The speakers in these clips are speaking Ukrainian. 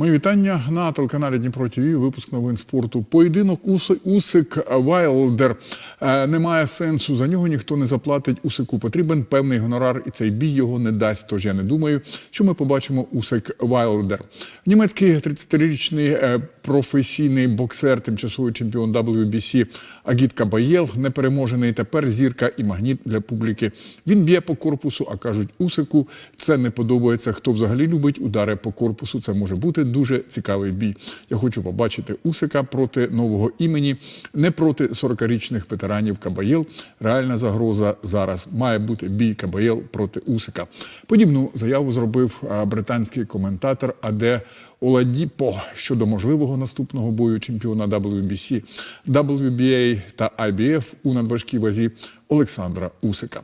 Мої вітання на телеканалі Дніпро ТВ, випуск новин спорту. Поєдинок Уси- Усик Вайлдер Е, немає сенсу. За нього ніхто не заплатить. Усику потрібен певний гонорар, і цей бій його не дасть. Тож я не думаю, що ми побачимо Усик Вайлдер. Німецький 30-річний е, професійний боксер, тимчасовий чемпіон WBC Агіт Кабаєл, непереможений тепер зірка і магніт для публіки. Він б'є по корпусу, а кажуть, Усику це не подобається. Хто взагалі любить удари по корпусу? Це може бути дуже цікавий бій. Я хочу побачити Усика проти нового імені, не проти 40-річних ветеранів Кабаєл. Реальна загроза зараз має бути бій Кабаєл проти Усика. Подібну заяву зробив британський коментатор Аде Оладіпо щодо можливого наступного бою чемпіона WBC, WBA та IBF у надважкій вазі Олександра Усика.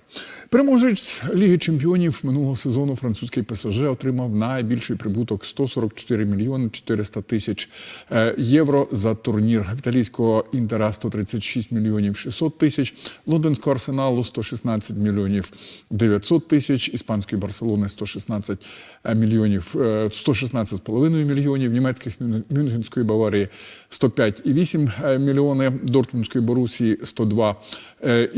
Переможець Ліги чемпіонів минулого сезону французький ПСЖ отримав найбільший прибуток 144 мільйони 400 тисяч е, євро за турнір. Італійського інтера 136 мільйонів 600 тисяч, лондонського арсеналу 116 мільйонів 900 тисяч, іспанської Барселони 116 мільйонів, е, 116,5 мільйонів, німецьких Мюн- Мюнхенської Баварії 105,8 мільйони, Дортмундської Борусії 102 е,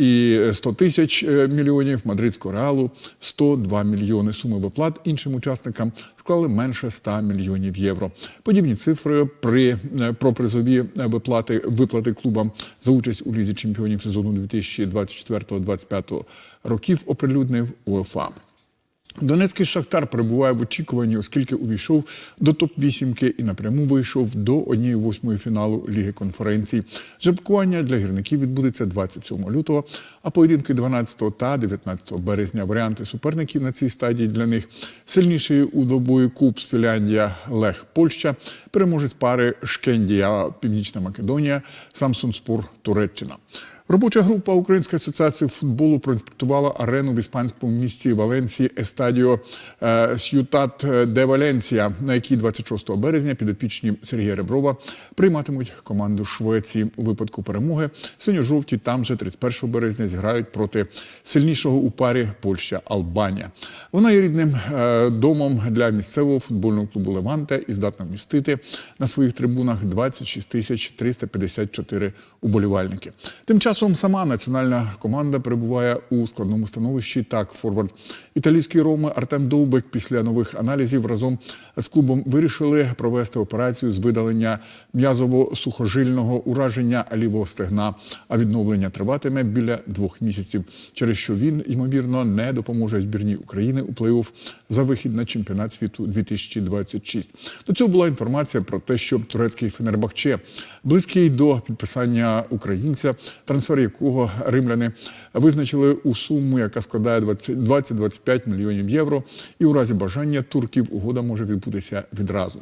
і 100 тисяч е, мільйонів, Мадридського Реалу 102 мільйони. Суми виплат іншим учасникам склали менше 100 мільйонів євро. Подібні цифри при пропризові про призові е, виплати виплати клубам за участь у лізі чемпіонів сезону 2024-2025 років оприлюднив УЕФА. Донецький Шахтар перебуває в очікуванні, оскільки увійшов до топ-8 і напряму вийшов до однієї восьмої фіналу Ліги конференцій. Жеребкування для гірників відбудеться 27 лютого, а поєдинки 12 та 19 березня. Варіанти суперників на цій стадії для них сильніший у двобої Кубс Фінляндія Лех Польща, переможець пари Шкендія Північна Македонія, Самсунспор Туреччина. Робоча група Української асоціації футболу проінспектувала арену в іспанському місті Валенції Естадіо С'ютат де Валенція, на якій 26 березня підопічні Сергія Реброва прийматимуть команду Швеції у випадку перемоги. Синьо-жовті там же 31 березня зіграють проти сильнішого у парі Польща Албанія. Вона є рідним е, домом для місцевого футбольного клубу Леванте і здатна вмістити на своїх трибунах 26 тисяч 354 уболівальники. Тим часом сама національна команда перебуває у складному становищі. Так, форвард італійської роми Артем Довбек після нових аналізів разом з клубом вирішили провести операцію з видалення м'язово-сухожильного ураження лівого стегна. А відновлення триватиме біля двох місяців, через що він ймовірно не допоможе збірній України у плей-офф за вихід на чемпіонат світу 2026. До цього була інформація про те, що турецький Фенербахче близький до підписання українця, трансфер якого римляни визначили у суму, яка складає 20 20-25 мільйонів євро. І у разі бажання турків угода може відбутися відразу.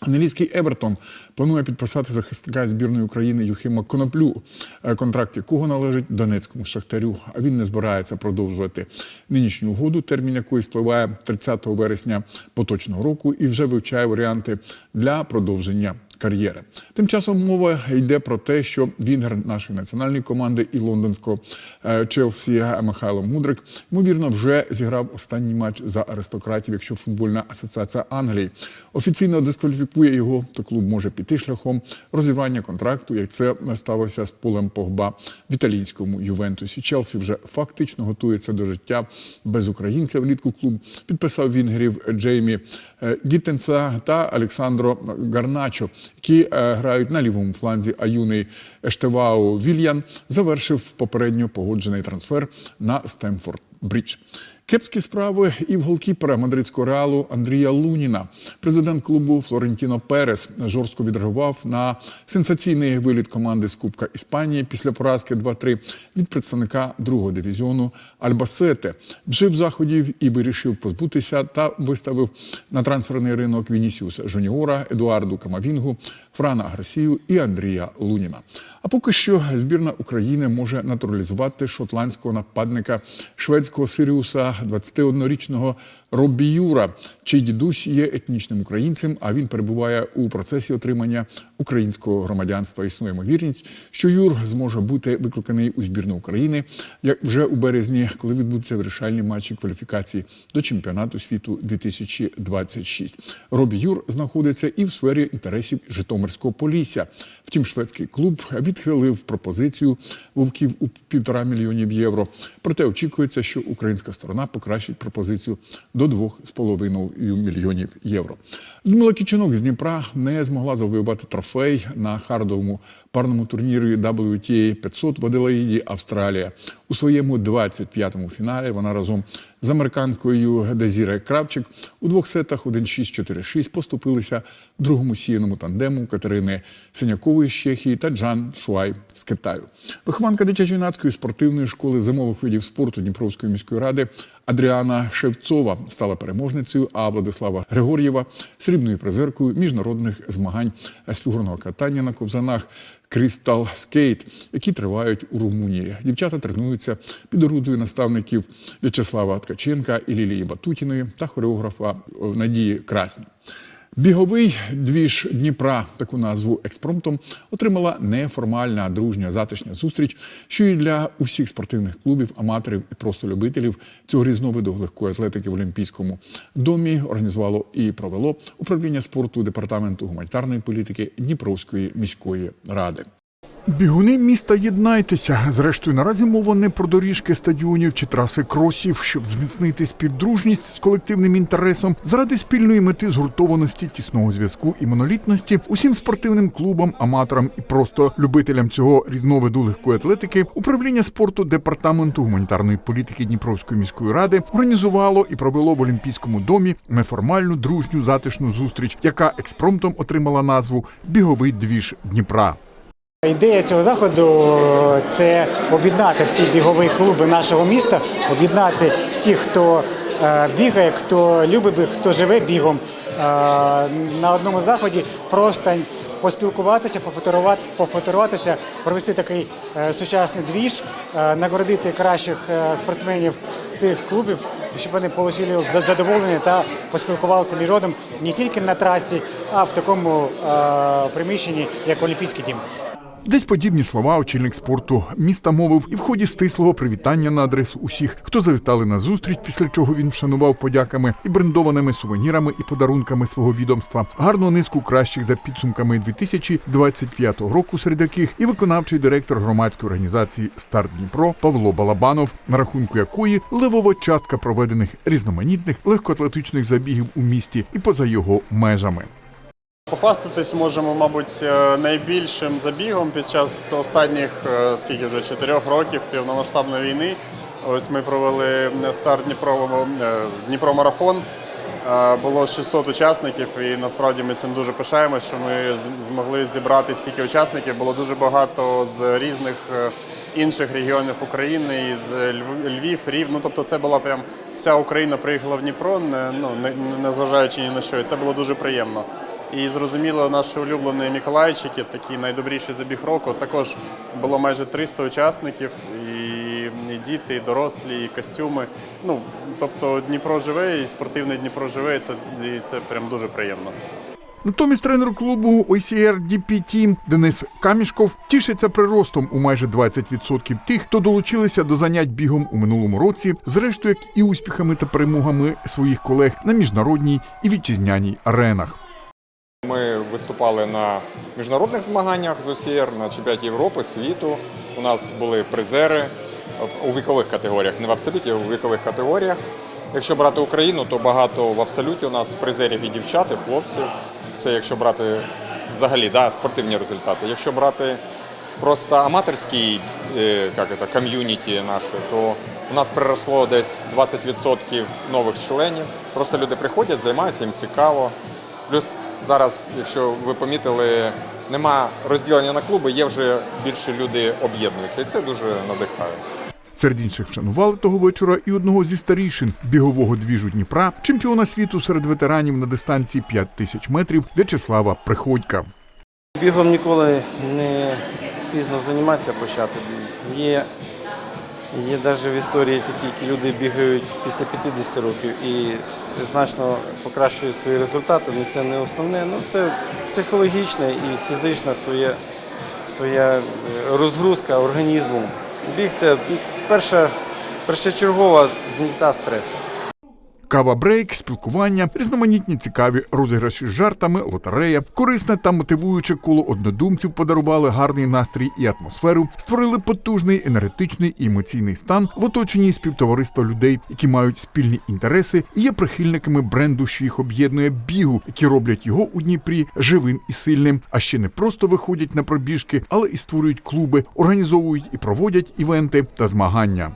Англійський Евертон планує підписати захисника збірної України Юхима Коноплю, е, контракт якого належить Донецькому шахтарю. А він не збирається продовжувати нинішню угоду, термін якої спливає 30 вересня поточного року, і вже вивчає варіанти для продовження кар'єри. Тим часом мова йде про те, що вінгер нашої національної команди і лондонського е, Челсі Михайло Мудрик ймовірно вже зіграв останній матч за аристократів, якщо футбольна асоціація Англії офіційно дискваліфікує його, то клуб може піти шляхом розірвання контракту, як це сталося з Полем Погба в італійському Ювентусі. Челсі вже фактично готується до життя без українця. Влітку клуб підписав вінгерів Джеймі е, Гіттенса та Олександро Гарначо, які е, грають на лівому фланзі, а юний Ештевао Вільян завершив попередньо погоджений трансфер на Стемфорд Брідж. Кепські справи і в голкіпера мадридського реалу Андрія Луніна. Президент клубу Флорентіно Перес жорстко відреагував на сенсаційний виліт команди з Кубка Іспанії після поразки 2-3 від представника другого дивізіону Альбасете. Вжив заходів і вирішив позбутися та виставив на трансферний ринок Вінісіуса Жуніора, Едуарду Камавінгу, Франа Гарсію і Андрія Луніна. А поки що збірна України може натуралізувати шотландського нападника шведського Сиріуса 21-річного Робіюра, чий дідусь є етнічним українцем, а він перебуває у процесі отримання українського громадянства. Існує ймовірність, що Юр зможе бути викликаний у збірну України як вже у березні, коли відбудуться вирішальні матчі кваліфікації до чемпіонату світу 2026. Робі Юр знаходиться і в сфері інтересів Житомирського Полісся. Втім, шведський клуб відхилив пропозицію вовків у півтора мільйонів євро. Проте очікується, що українська сторона покращить пропозицію до 2,5 мільйонів євро. Людмила Кічинок з Дніпра не змогла завоювати трофей на хардовому парному турнірі WTA 500 в Аделаїді, Австралія. У своєму 25-му фіналі вона разом з американкою Дезіре Кравчик у двох сетах 1-6-4-6 поступилися другому сіяному тандему Катерини Синякової з Чехії та Джан Шуай з Китаю. Вихованка дитячо-юнацької спортивної школи зимових видів спорту Дніпровської міської ради Адріана Шевцова стала переможницею, а Владислава Григор'єва срібною призеркою міжнародних змагань з фігурного катання на ковзанах Крістал Скейт, які тривають у Румунії. Дівчата тренуються під орудою наставників В'ячеслава Ткаченка і Лілії Батутіної та хореографа Надії Красні. Біговий двіж Дніпра, таку назву експромтом, отримала неформальна дружня затишня зустріч, що і для усіх спортивних клубів, аматорів і просто любителів цього різновиду легкої атлетики в Олімпійському домі організувало і провело управління спорту департаменту гуманітарної політики Дніпровської міської ради. Бігуни міста єднайтеся. Зрештою, наразі мова не про доріжки стадіонів чи траси кросів, щоб зміцнити співдружність з колективним інтересом заради спільної мети згуртованості, тісного зв'язку і монолітності усім спортивним клубам, аматорам і просто любителям цього різновиду легкої атлетики. Управління спорту департаменту гуманітарної політики Дніпровської міської ради організувало і провело в Олімпійському домі неформальну дружню затишну зустріч, яка експромтом отримала назву Біговий двіж Дніпра. Ідея цього заходу це об'єднати всі бігові клуби нашого міста, об'єднати всіх, хто е, бігає, хто любить біг, хто живе бігом е, на одному заході, просто поспілкуватися, пофотографувати, провести такий е, сучасний двіж, нагородити кращих спортсменів цих клубів, щоб вони отримали задоволення та поспілкувалися між одним не тільки на трасі, а в такому приміщенні, як Олімпійський дім. Десь подібні слова очільник спорту міста мовив і в ході стислого привітання на адресу усіх, хто завітали на зустріч, після чого він вшанував подяками і брендованими сувенірами і подарунками свого відомства. Гарну низку кращих за підсумками 2025 року, серед яких і виконавчий директор громадської організації Старт Дніпро Павло Балабанов, на рахунку якої левова частка проведених різноманітних легкоатлетичних забігів у місті і поза його межами. Похвастатись можемо, мабуть, е, найбільшим забігом під час останніх е, скільки вже чотирьох років повномасштабної війни. Ось ми провели старт Дніпро, е, Дніпро марафон. Е, Було 600 учасників, і насправді ми цим дуже пишаємось, що ми змогли зібрати стільки учасників. Було дуже багато з різних інших регіонів України, Льв- Львів, Рів. Ну тобто, це була прям вся Україна приїхала в Дніпро, не, ну не, не зважаючи ні на що. І це було дуже приємно. І зрозуміло, наші улюблені Миколайчики, такий найдобріший забіг року. Також було майже 300 учасників, і, діти, і дорослі, і костюми. Ну тобто Дніпро живе, і спортивний Дніпро живе, і це, і це прям дуже приємно. Натомість тренер клубу OCR DP Team Денис Камішков тішиться приростом у майже 20% тих, хто долучилися до занять бігом у минулому році, зрештою як і успіхами та перемогами своїх колег на міжнародній і вітчизняній аренах. Ми виступали на міжнародних змаганнях з ОСІР, на чемпіонаті Європи, світу. У нас були призери у вікових категоріях, не в абсолюті, а у вікових категоріях. Якщо брати Україну, то багато в абсолюті у нас призерів і дівчат, і хлопців. Це якщо брати взагалі да, спортивні результати. Якщо брати просто аматорський е, як це, ком'юніті наше, то у нас приросло десь 20% нових членів. Просто люди приходять, займаються, їм цікаво. Плюс зараз, якщо ви помітили, нема розділення на клуби, є вже більше люди об'єднуються, і це дуже надихає. Серед інших вшанували того вечора і одного зі старішин бігового двіжу Дніпра, чемпіона світу серед ветеранів на дистанції 5 тисяч метрів В'ячеслава Приходька. Бігом ніколи не пізно займатися почати. Є Є навіть в історії такі які люди бігають після 50 років і значно покращують свої результати. але це не основне. Ну це психологічна і фізична своя, своя е, розгрузка організму. Біг це ну, перша першочергова зняття стресу. Кава брейк, спілкування, різноманітні цікаві розіграші з жартами, лотерея, корисне та мотивуюче коло однодумців подарували гарний настрій і атмосферу, створили потужний енергетичний і емоційний стан в оточенні співтовариства людей, які мають спільні інтереси і є прихильниками бренду, що їх об'єднує бігу, які роблять його у Дніпрі живим і сильним. А ще не просто виходять на пробіжки, але і створюють клуби, організовують і проводять івенти та змагання.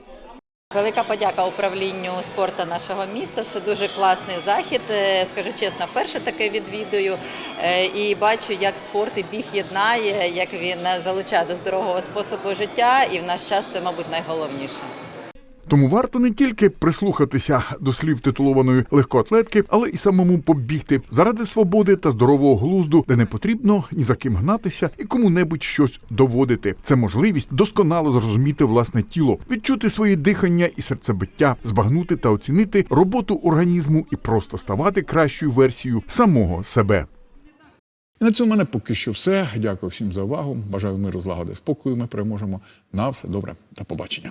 Велика подяка управлінню спорту нашого міста. Це дуже класний захід. Е, Скажу чесно, вперше таке відвідую е, і бачу, як спорт і біг єднає, як він е, залучає до здорового способу життя. І в наш час це, мабуть, найголовніше. Тому варто не тільки прислухатися до слів титулованої легкоатлетки, але і самому побігти заради свободи та здорового глузду, де не потрібно ні за ким гнатися і кому-небудь щось доводити. Це можливість досконало зрозуміти власне тіло, відчути своє дихання і серцебиття, збагнути та оцінити роботу організму і просто ставати кращою версією самого себе. На цьому мене поки що все. Дякую всім за увагу. Бажаю миру, злагоди, спокою. Ми переможемо. На все добре. До побачення.